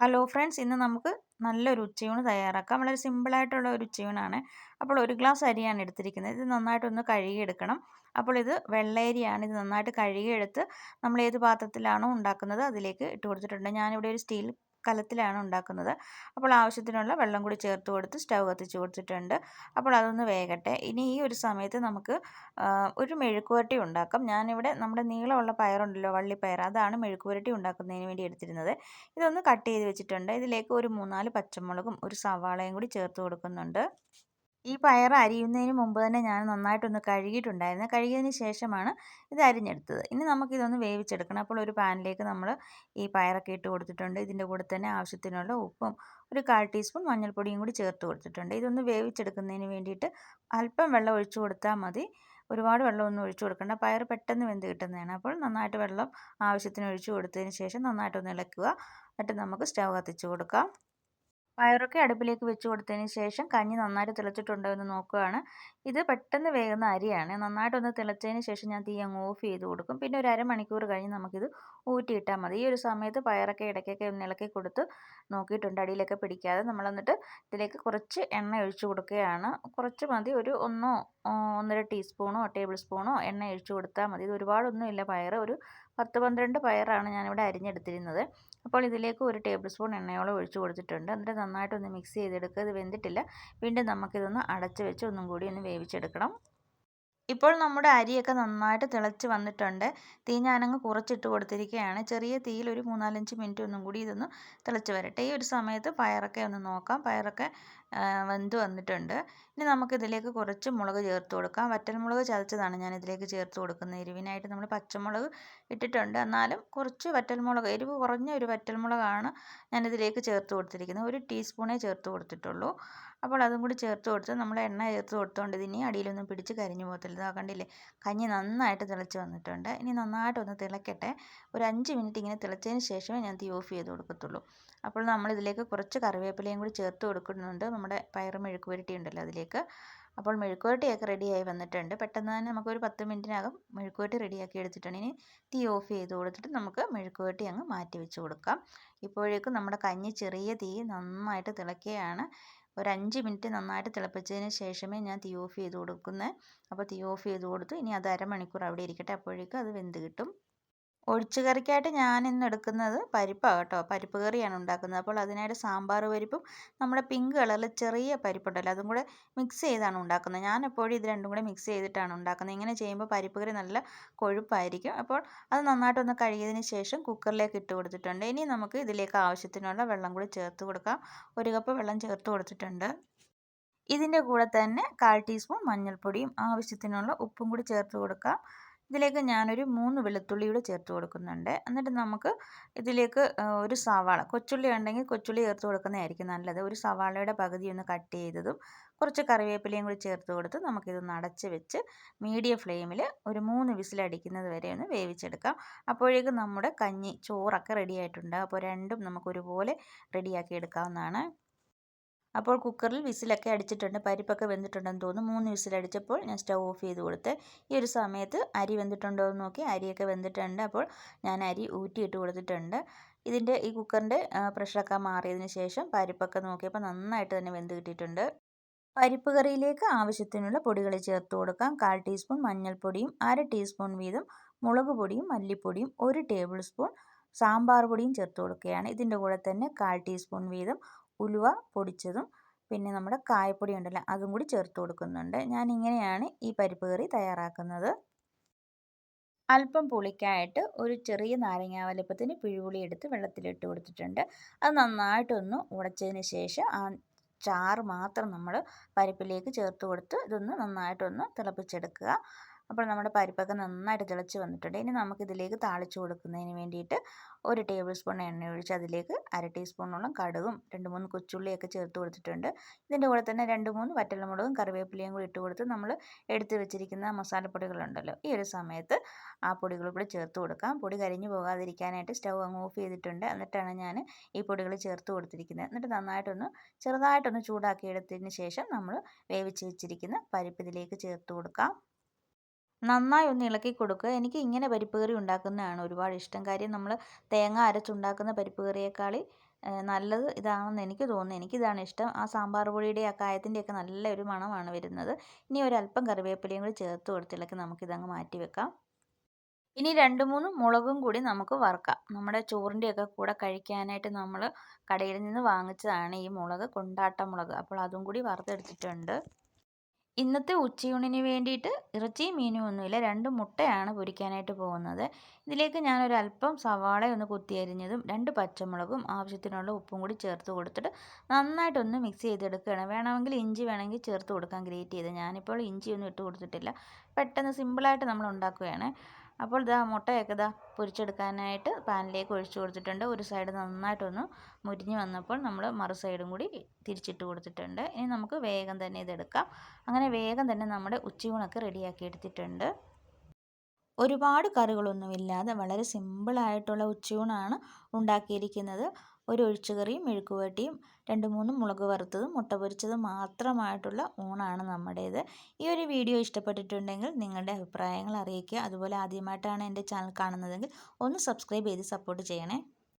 Hello friends ഇന്ന് നമുക്ക് നല്ലൊരു ഉച്ചയൂണ് തയ്യാറാക്കാം. വളരെ സിമ്പിളായിട്ടുള്ള ഒരു ഉച്ചയൂണാണ്. അപ്പോൾ ഒരു ഗ്ലാസ് അരിയാണ് എടുത്തിരിക്കുന്നത്. ഇത് നന്നായിട്ടൊന്ന് കഴുകിയെടുക്കണം. അപ്പോൾ ഇത് വെള്ളയരിയാണ്. ഇത് നന്നായിട്ട് കഴുകിയെടുത്ത് നമ്മൾ ഏത് പാത്രത്തിലാണോ ഉണ്ടാക്കുന്നത് അതിലേക്ക് ഇട്ട് കൊടുത്തിട്ടുണ്ട്. ഞാനിവിടെ ഒരു സ്റ്റീൽ കലത്തിലാണ് ഉണ്ടാക്കുന്നത്. അപ്പോൾ ആവശ്യത്തിനുള്ള വെള്ളം കൂടി ചേർത്ത് കൊടുത്ത് സ്റ്റൗ കത്തിച്ച് കൊടുത്തിട്ടുണ്ട്. അപ്പോൾ അതൊന്ന് വേകട്ടെ. ഇനി ഈ ഒരു സമയത്ത് നമുക്ക് ഒരു മെഴുക്കുവരട്ടി ഉണ്ടാക്കാം. ഞാനിവിടെ നമ്മുടെ നീളമുള്ള പയറുണ്ടല്ലോ വള്ളിപ്പയർ അതാണ് മെഴുക്കുവരട്ടി ഉണ്ടാക്കുന്നതിന് വേണ്ടി എടുത്തിരുന്നത്. ഇതൊന്ന് കട്ട് ചെയ്ത് വെച്ചിട്ടുണ്ട്. ഇതിലേക്ക് ഒരു മൂന്നാൽ പച്ചമുളകും ഒരു സവാളയും കൂടി ചേർത്ത് കൊടുക്കുന്നുണ്ട്. ഈ പയർ അരിയുന്നതിന് മുമ്പ് തന്നെ ഞാൻ നന്നായിട്ടൊന്ന് കഴുകിയിട്ടുണ്ടായിരുന്നു. കഴുകിയതിന് ശേഷമാണ് ഇത് അരിഞ്ഞെടുത്തത്. ഇനി നമുക്കിതൊന്ന് വേവിച്ചെടുക്കണം. അപ്പോൾ ഒരു പാനിലേക്ക് നമ്മൾ ഈ പയറൊക്കെ ഇട്ട് കൊടുത്തിട്ടുണ്ട്. ഇതിന്റെ കൂടെ തന്നെ ആവശ്യത്തിനുള്ള ഉപ്പും ഒരു കാൽ ടീസ്പൂൺ മഞ്ഞൾപ്പൊടിയും കൂടി ചേർത്ത് കൊടുത്തിട്ടുണ്ട്. ഇതൊന്ന് വേവിച്ചെടുക്കുന്നതിന് വേണ്ടിയിട്ട് അല്പം വെള്ളം ഒഴിച്ചു കൊടുത്താൽ മതി. ഒരുപാട് വെള്ളമൊന്നും ഒഴിച്ചു കൊടുക്കണ്ട. പയർ പെട്ടെന്ന് വെന്ത് കിട്ടുന്നതാണ്. അപ്പോൾ നന്നായിട്ട് വെള്ളം ആവശ്യത്തിന് ഒഴിച്ചു കൊടുത്തതിന് ശേഷം നന്നായിട്ടൊന്ന് ഇളക്കുക. എന്നിട്ട് നമുക്ക് സ്റ്റവ് കത്തിച്ച് കൊടുക്കാം. പയറൊക്കെ അടുപ്പിലേക്ക് വെച്ച് കൊടുത്തതിന് ശേഷം കഞ്ഞി നന്നായിട്ട് തിളച്ചിട്ടുണ്ടോ എന്ന് നോക്കുകയാണ് ഇത് പെട്ടെന്ന് വേകുന്ന അരിയാണ്. നന്നായിട്ടൊന്ന് തിളച്ചതിന് ശേഷം ഞാൻ തീ അങ്ങ് ഓഫ് ചെയ്ത് കൊടുക്കും. പിന്നെ ഒരു അരമണിക്കൂർ കഴിഞ്ഞ് നമുക്കിത് ഊറ്റിയിട്ടാൽ മതി. ഈ ഒരു സമയത്ത് പയറൊക്കെ ഇടയ്ക്കൊക്കെ ഒന്ന് ഇളക്കി കൊടുത്ത് നോക്കിയിട്ടുണ്ട്. അടിയിലൊക്കെ പിടിക്കാതെ നമ്മൾ എന്നിട്ട് ഇതിലേക്ക് കുറച്ച് എണ്ണ ഒഴിച്ചു കൊടുക്കുകയാണ്. കുറച്ച് മതി. ഒരു ഒന്നോ ഒന്നര ടീസ്പൂണോ ടേബിൾ സ്പൂണോ എണ്ണ ഒഴിച്ചു കൊടുത്താൽ മതി. ഇത് ഒരുപാടൊന്നും ഇല്ല പയർ ഒരു പത്ത് പന്ത്രണ്ട് പയറാണ് ഞാനിവിടെ അരിഞ്ഞെടുത്തിരുന്നത്. അപ്പോൾ ഇതിലേക്ക് ഒരു ടേബിൾ സ്പൂൺ എണ്ണയോളം ഒഴിച്ച് കൊടുത്തിട്ടുണ്ട്. എന്നിട്ട് നന്നായിട്ടൊന്ന് മിക്സ് ചെയ്തെടുക്കുക. ഇത് വെന്തിട്ടില്ല. വീണ്ടും നമുക്കിതൊന്ന് അടച്ച് വെച്ച് ഒന്നും കൂടി ഒന്ന് വേവിച്ചെടുക്കണം. ഇപ്പോൾ നമ്മുടെ അരിയൊക്കെ നന്നായിട്ട് തിളച്ച് വന്നിട്ടുണ്ട്. തീ ഞാനങ്ങ് കുറച്ചിട്ട് കൊടുത്തിരിക്കുകയാണ്. ചെറിയ തീയിൽ ഒരു മൂന്നാലഞ്ച് മിനിറ്റ് ഒന്നും കൂടി ഇതൊന്ന് തിളച്ച് വരട്ടെ. ഈ ഒരു സമയത്ത് പയറൊക്കെ ഒന്ന് നോക്കാം. പയറൊക്കെ വെന്ത് വന്നിട്ടുണ്ട്. ഇനി നമുക്ക് ഇതിലേക്ക് കുറച്ച് മുളക് ചേർത്ത് കൊടുക്കാം. വറ്റൽമുളക് ചതച്ചതാണ് ഞാൻ ഇതിലേക്ക് ചേർത്ത് കൊടുക്കുന്നത്. എരിവിനായിട്ട് നമ്മൾ പച്ചമുളക് ഇട്ടിട്ടുണ്ട്. എന്നാലും കുറച്ച് വറ്റൽമുളക് എരിവ് കുറഞ്ഞ ഒരു വറ്റൽമുളകാണ് ഞാനിതിലേക്ക് ചേർത്ത് കൊടുത്തിരിക്കുന്നത്. ഒരു ടീസ്പൂണേ ചേർത്ത് കൊടുത്തിട്ടുള്ളൂ. അപ്പോൾ അതും കൂടി ചേർത്ത് കൊടുത്ത് നമ്മൾ എണ്ണ ചേർത്ത് കൊടുത്തുകൊണ്ട് ഇതിനി അടിയിലൊന്നും പിടിച്ച് കരിഞ്ഞു പോകത്തില്ല. ഇതാ കണ്ടില്ലേ? കഞ്ഞി നന്നായിട്ട് തിളച്ച് വന്നിട്ടുണ്ട്. ഇനി നന്നായിട്ടൊന്ന് തിളക്കട്ടെ. ഒരു അഞ്ച് മിനിറ്റ് ഇങ്ങനെ തിളച്ചതിന് ശേഷമേ ഞാൻ തീ ഓഫ് ചെയ്ത് കൊടുക്കത്തുള്ളൂ. അപ്പോൾ നമ്മൾ ഇതിലേക്ക് കുറച്ച് കറിവേപ്പിലയും കൂടി ചേർത്ത് കൊടുക്കുന്നുണ്ട്. നമ്മുടെ പയർ മെഴുക്ക് പുരട്ടി ഉണ്ടല്ലോ അതിലേക്ക്. അപ്പോൾ മെഴുക്കുവരട്ടിയൊക്കെ റെഡിയായി വന്നിട്ടുണ്ട്. പെട്ടെന്ന് തന്നെ നമുക്കൊരു പത്ത് മിനിറ്റിനകം മെഴുക്കുപുരട്ടി റെഡിയാക്കി എടുത്തിട്ടുണ്ട്. ഇനി തീ ഓഫ് ചെയ്ത് കൊടുത്തിട്ട് നമുക്ക് മെഴുക്കുപുരട്ടി അങ്ങ് മാറ്റി വെച്ച് കൊടുക്കാം. ഇപ്പോഴേക്കും നമ്മുടെ കഞ്ഞി ചെറിയ തീ നന്നായിട്ട് തിളക്കുകയാണ് ഒരു അഞ്ച് മിനിറ്റ് നന്നായിട്ട് തിളപ്പിച്ചതിന് ശേഷമേ ഞാൻ തീ ഓഫ് ചെയ്ത് കൊടുക്കുന്നത് അപ്പോൾ തീ ഓഫ് ചെയ്ത് കൊടുത്തു. ഇനി അത് അരമണിക്കൂർ അവിടെ ഇരിക്കട്ടെ. അപ്പോഴേക്കും അത് വെന്ത് കിട്ടും. ഒഴിച്ചു കറിക്കായിട്ട് ഞാൻ ഇന്ന് എടുക്കുന്നത് പരിപ്പാണ് കേട്ടോ. പരിപ്പ് കറിയാണ് ഉണ്ടാക്കുന്നത്. അപ്പോൾ അതിനായിട്ട് സാമ്പാർ പരിപ്പും നമ്മുടെ പിങ്ക് കളറിൽ ചെറിയ പരിപ്പുണ്ടല്ലോ അതും കൂടെ മിക്സ് ചെയ്താണ് ഉണ്ടാക്കുന്നത്. ഞാൻ എപ്പോഴും ഇത് രണ്ടും കൂടെ മിക്സ് ചെയ്തിട്ടാണ് ഉണ്ടാക്കുന്നത്. ഇങ്ങനെ ചെയ്യുമ്പോൾ പരിപ്പ് കറി നല്ല കൊഴുപ്പായിരിക്കും. അപ്പോൾ അത് നന്നായിട്ടൊന്ന് കഴുകിയതിന് ശേഷം കുക്കറിലേക്ക് ഇട്ട് കൊടുത്തിട്ടുണ്ട്. ഇനി നമുക്ക് ഇതിലേക്ക് ആവശ്യത്തിനുള്ള വെള്ളം കൂടി ചേർത്ത് കൊടുക്കാം. ഒരു കപ്പ് വെള്ളം ചേർത്ത് കൊടുത്തിട്ടുണ്ട്. ഇതിന്റെ കൂടെ തന്നെ കാൽ ടീസ്പൂൺ മഞ്ഞൾപ്പൊടിയും ആവശ്യത്തിനുള്ള ഉപ്പും കൂടി ചേർത്ത് കൊടുക്കാം. ഇതിലേക്ക് ഞാനൊരു മൂന്ന് വെളുത്തുള്ളി കൂടെ ചേർത്ത് കൊടുക്കുന്നുണ്ട്. എന്നിട്ട് നമുക്ക് ഇതിലേക്ക് ഒരു സവാള കൊച്ചുള്ളി ഉണ്ടെങ്കിൽ കൊച്ചുള്ളി ചേർത്ത് കൊടുക്കുന്നതായിരിക്കും നല്ലത്. ഒരു സവാളയുടെ പകുതി ഒന്ന് കട്ട് ചെയ്തതും കുറച്ച് കറിവേപ്പിലയും കൂടി ചേർത്ത് കൊടുത്ത് നമുക്കിതൊന്ന് അടച്ച് വെച്ച് മീഡിയം ഫ്ലെയിമിൽ ഒരു മൂന്ന് വിസിലടിക്കുന്നത് വരെ ഒന്ന് വേവിച്ചെടുക്കാം. അപ്പോഴേക്കും നമ്മുടെ കഞ്ഞി ചോറൊക്കെ റെഡി ആയിട്ടുണ്ട്. അപ്പോൾ രണ്ടും നമുക്ക് ഒരുപോലെ റെഡിയാക്കി എടുക്കാവുന്നതാണ്. അപ്പോൾ കുക്കറിൽ വിസിലൊക്കെ അടിച്ചിട്ടുണ്ട് പരിപ്പൊക്കെ വെന്തിട്ടുണ്ടെന്ന് തോന്നുന്നു. മൂന്ന് വിസിലടിച്ചപ്പോൾ ഞാൻ സ്റ്റൗ ഓഫ് ചെയ്ത് കൊടുത്ത് ഈ ഒരു സമയത്ത് അരി വെന്തിട്ടുണ്ടോ എന്ന് നോക്കി. അരിയൊക്കെ വെന്തിട്ടുണ്ട്. അപ്പോൾ ഞാൻ അരി ഊറ്റിയിട്ട് കൊടുത്തിട്ടുണ്ട്. ഇതിന്റെ ഈ കുക്കറിന്റെ പ്രഷറൊക്കെ മാറിയതിന് ശേഷം പരിപ്പൊക്കെ നോക്കിയപ്പോൾ നന്നായിട്ട് തന്നെ വെന്ത് കിട്ടിയിട്ടുണ്ട്. പരിപ്പ് കറിയിലേക്ക് ആവശ്യത്തിനുള്ള പൊടികൾ ചേർത്ത് കൊടുക്കാം. കാൽ ടീസ്പൂൺ മഞ്ഞൾപ്പൊടിയും അര ടീസ്പൂൺ വീതം മുളക് പൊടിയും മല്ലിപ്പൊടിയും ഒരു ടേബിൾ സ്പൂൺ സാമ്പാർ പൊടിയും ചേർത്ത് കൊടുക്കുകയാണ്. ഇതിന്റെ കൂടെ തന്നെ കാൽ ടീസ്പൂൺ വീതം ഉലുവ പൊടിച്ചതും പിന്നെ നമ്മുടെ കായപ്പൊടി ഉണ്ടല്ലോ അതും കൂടി ചേർത്ത് കൊടുക്കുന്നുണ്ട്. ഞാൻ ഇങ്ങനെയാണ് ഈ പരിപ്പ് കറി തയ്യാറാക്കുന്നത്. അല്പം പുളിക്കായിട്ട് ഒരു ചെറിയ നാരങ്ങ വലുപ്പത്തിന് പിഴുപുളി എടുത്ത് വെള്ളത്തിലിട്ട് കൊടുത്തിട്ടുണ്ട്. അത് നന്നായിട്ടൊന്ന് ഉടച്ചതിന് ശേഷം ആ ചാറ് മാത്രം നമ്മൾ പരിപ്പിലേക്ക് ചേർത്ത് കൊടുത്ത് ഇതൊന്ന് നന്നായിട്ടൊന്ന് തിളപ്പിച്ചെടുക്കുക. അപ്പോൾ നമ്മുടെ പരിപ്പൊക്കെ നന്നായിട്ട് തിളച്ച് വന്നിട്ടുണ്ട്. ഇനി നമുക്കിതിലേക്ക് താളിച്ച് കൊടുക്കുന്നതിന് വേണ്ടിയിട്ട് ഒരു ടേബിൾ സ്പൂൺ എണ്ണ ഒഴിച്ച് അതിലേക്ക് അര ടീസ്പൂണോളം കടുകും രണ്ട് മൂന്ന് കൊച്ചുള്ളിയൊക്കെ ചേർത്ത് കൊടുത്തിട്ടുണ്ട്. ഇതിന്റെ കൂടെ തന്നെ രണ്ട് മൂന്ന് വറ്റൽമുളകും കറിവേപ്പിലയും കൂടി ഇട്ട് കൊടുത്ത് നമ്മൾ എടുത്ത് വെച്ചിരിക്കുന്ന മസാലപ്പൊടികളുണ്ടല്ലോ ഈ ഒരു സമയത്ത് ആ പൊടികൾ കൂടി ചേർത്ത് കൊടുക്കാം. പൊടി കരിഞ്ഞു പോകാതിരിക്കാനായിട്ട് സ്റ്റൗ അങ്ങ് ഓഫ് ചെയ്തിട്ടുണ്ട്. എന്നിട്ടാണ് ഞാൻ ഈ പൊടികൾ ചേർത്ത് കൊടുത്തിരിക്കുന്നത്. എന്നിട്ട് നന്നായിട്ടൊന്ന് ചെറുതായിട്ടൊന്ന് ചൂടാക്കി എടുത്തതിന് ശേഷം നമ്മൾ വേവിച്ച് വെച്ചിരിക്കുന്ന പരിപ്പ് ഇതിലേക്ക് ചേർത്ത് കൊടുക്കാം. നന്നായി ഒന്ന് ഇളക്കി കൊടുക്കുക. എനിക്ക് ഇങ്ങനെ പരിപ്പ് കറി ഉണ്ടാക്കുന്നതാണ് ഒരുപാട് ഇഷ്ടം. കാര്യം നമ്മൾ തേങ്ങ അരച്ചുണ്ടാക്കുന്ന പരിപ്പ് കറിയേക്കാളി നല്ലത് ഇതാണെന്ന് എനിക്ക് തോന്നുന്നു. എനിക്കിതാണ് ഇഷ്ടം. ആ സാമ്പാർ പൊടിയുടെ ആ കായത്തിന്റെയൊക്കെ നല്ലൊരു മണമാണ് വരുന്നത്. ഇനി ഒരല്പം കറിവേപ്പിലയും കൂടി ചേർത്ത് കൊടുത്തിളക്കി നമുക്കിതങ്ങ് മാറ്റി വെക്കാം. ഇനി രണ്ട് മൂന്ന് മുളകും കൂടി നമുക്ക് വറുക്കാം. നമ്മുടെ ചോറിന്റെയൊക്കെ കൂടെ കഴിക്കാനായിട്ട് നമ്മൾ കടയിൽ നിന്ന് വാങ്ങിച്ചതാണ് ഈ മുളക് കൊണ്ടാട്ട മുളക്. അപ്പോൾ അതും കൂടി വറുത്തെടുത്തിട്ടുണ്ട്. ഇന്നത്തെ ഉച്ചയൂണിന് വേണ്ടിയിട്ട് ഇറച്ചിയും മീനും ഒന്നുമില്ല. രണ്ട് മുട്ടയാണ് പൊരിക്കാനായിട്ട് പോകുന്നത്. ഇതിലേക്ക് ഞാനൊരു അല്പം സവാള ഒന്ന് കുത്തിയരിഞ്ഞതും രണ്ട് പച്ചമുളകും ആവശ്യത്തിനുള്ള ഉപ്പും കൂടി ചേർത്ത് കൊടുത്തിട്ട് നന്നായിട്ടൊന്ന് മിക്സ് ചെയ്തെടുക്കുകയാണ്. വേണമെങ്കിൽ ഇഞ്ചി വേണമെങ്കിൽ ചേർത്ത് കൊടുക്കാൻ ഗ്രേറ്റ് ചെയ്ത്. ഞാനിപ്പോൾ ഇഞ്ചിയൊന്നും ഇട്ട് കൊടുത്തിട്ടില്ല. പെട്ടെന്ന് സിമ്പിളായിട്ട് നമ്മൾ ഉണ്ടാക്കുകയാണ്. അപ്പോൾ ഇതാ മുട്ടയൊക്കെ ഇതാ പൊരിച്ചെടുക്കാനായിട്ട് പാനിലേക്ക് ഒഴിച്ചു കൊടുത്തിട്ടുണ്ട്. ഒരു സൈഡ് നന്നായിട്ടൊന്ന് മുരിഞ്ഞ് വന്നപ്പോൾ നമ്മൾ മറു സൈഡും കൂടി തിരിച്ചിട്ട് കൊടുത്തിട്ടുണ്ട്. ഇനി നമുക്ക് വേഗം തന്നെ ഇതെടുക്കാം. അങ്ങനെ വേഗം തന്നെ നമ്മുടെ ഉച്ചയൂണൊക്കെ റെഡിയാക്കി എടുത്തിട്ടുണ്ട്. ഒരുപാട് കറികളൊന്നുമില്ലാതെ വളരെ സിമ്പിളായിട്ടുള്ള ഉച്ചയൂണാണ് ഉണ്ടാക്കിയിരിക്കുന്നത്. ഒരു ഒഴിച്ചുകറിയും മെഴുക്കുവരട്ടിയും രണ്ട് മൂന്ന് മുളക് വറുത്തതും മുട്ട പൊരിച്ചതും മാത്രമായിട്ടുള്ള ഊണാണ് നമ്മുടേത്. ഈ ഒരു വീഡിയോ ഇഷ്ടപ്പെട്ടിട്ടുണ്ടെങ്കിൽ നിങ്ങളുടെ അഭിപ്രായങ്ങൾ അറിയിക്കുക. അതുപോലെ ആദ്യമായിട്ടാണ് എന്റെ ചാനൽ കാണുന്നതെങ്കിൽ ഒന്ന് സബ്സ്ക്രൈബ് ചെയ്ത് സപ്പോർട്ട് ചെയ്യണേ.